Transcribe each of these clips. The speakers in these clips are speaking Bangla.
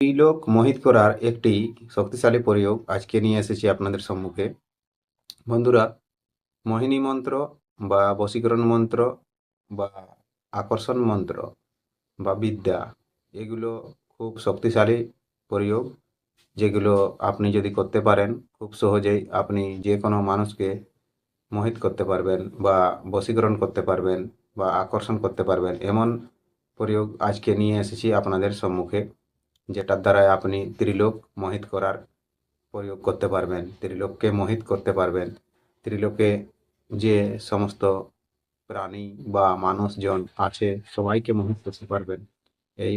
ত্রিলোক মোহিত করার একটি শক্তিশালী প্রয়োগ আজকে নিয়ে এসেছি আপনাদের সম্মুখে। বন্ধুরা, মোহিনী মন্ত্র বা বশীকরণ মন্ত্র বা আকর্ষণ মন্ত্র বা বিদ্যা, এগুলো খুব শক্তিশালী প্রয়োগ, যেগুলো আপনি যদি করতে পারেন, খুব সহজেই আপনি যে কোনো মানুষকে মোহিত করতে পারবেন বা বশীকরণ করতে পারবেন বা আকর্ষণ করতে পারবেন। এমন প্রয়োগ আজকে নিয়ে এসেছি আপনাদের সম্মুখে। যেটার দ্বারাই আপনি ত্রিলোক মোহিত করার প্রয়োগ করতে পারবেন, ত্রিলোককে মোহিত করতে পারবেন। ত্রিলোকে যে সমস্ত প্রাণী বা মানুষজন আছে, সবাইকে মোহিত করতে পারবেন। এই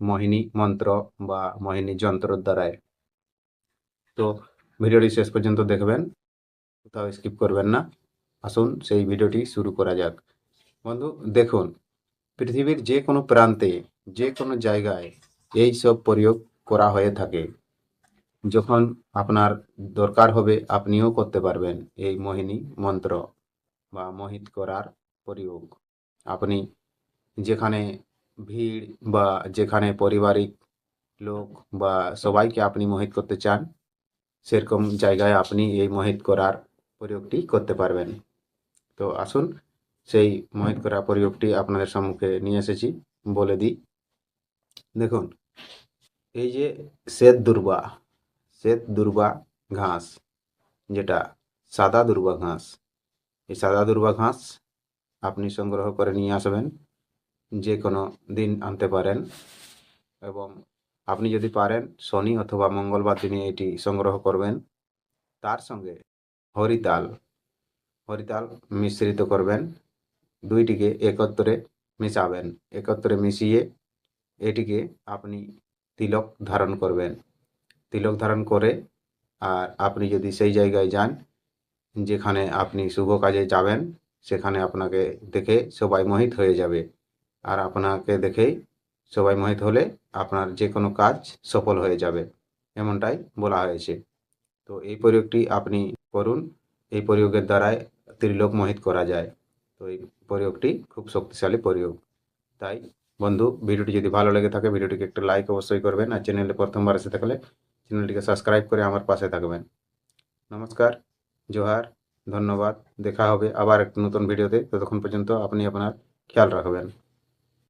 মোহিনী মন্ত্র বা মোহিনী যন্ত্রের দ্বারাই। তো ভিডিওটি শেষ পর্যন্ত দেখবেন, কোথাও স্কিপ করবেন না। আসুন সেই ভিডিওটি শুরু করা যাক। বন্ধু, দেখুন, পৃথিবীর যে কোনো প্রান্তে, যে কোনো জায়গায় এই সব প্রয়োগ করা হয়ে থাকে। যখন আপনার দরকার হবে, আপনিও করতে পারবেন এই মোহিনী মন্ত্র বা মোহিত করার প্রয়োগ। আপনি যেখানে ভিড় বা যেখানে পারিবারিক লোক বা সবাইকে আপনি মোহিত করতে চান, সেরকম জায়গায় আপনি এই মোহিত করার প্রয়োগটি করতে পারবেন। তো আসুন, সেই মোহিত করা প্রয়োগটি আপনাদের সম্মুখে নিয়ে এসেছি, বলে দিই। দেখুন এই যে শ্বেত দুর্বা শ্বেত দুর্বা ঘাস, যেটা সাদা দুর্বা ঘাস। এই সাদা দুর্বা ঘাস আপনি সংগ্রহ করে নিয়ে আসবেন যে কোনো দিন আনতে পারেন। এবং আপনি যদি পারেন, শনি অথবা মঙ্গলবার দিনে এটি সংগ্রহ করবেন। তার সঙ্গে হরিতাল হরিতাল মিশ্রিত করবেন। দুইটিকে একত্রে মেশাবেন, একত্রে মিশিয়ে এটিকে আপনি তিলক ধারণ করবেন। তিলক ধারণ করে আর আপনি যদি সেই জায়গায় যান, যেখানে আপনি শুভ কাজে যাবেন, সেখানে আপনাকে দেখে সবাই মোহিত হয়ে যাবে। আর আপনাকে দেখেই সবাই মোহিত হলে আপনার যে কোনো কাজ সফল হয়ে যাবে, এমনটাই বলা হয়েছে। তো এই প্রয়োগটি আপনি করুন। এই প্রয়োগের দ্বারাই ত্রিলোক মোহিত করা যায়। তো এই প্রয়োগটি খুব শক্তিশালী প্রয়োগ। তাই বন্ধু, ভিডিওটি যদি ভালো লেগে থাকে, ভিডিওটিকে একটা লাইক অবশ্যই করবেন আর চ্যানেলে প্রথমবার এসে থাকলে চ্যানেলটিকে সাবস্ক্রাইব করে আমার পাশে থাকবেন। নমস্কার, জোহার, ধন্যবাদ, দেখা হবে আবার একটা নতুন ভিডিওতে। ততক্ষণ পর্যন্ত আপনি আপনার খেয়াল রাখবেন।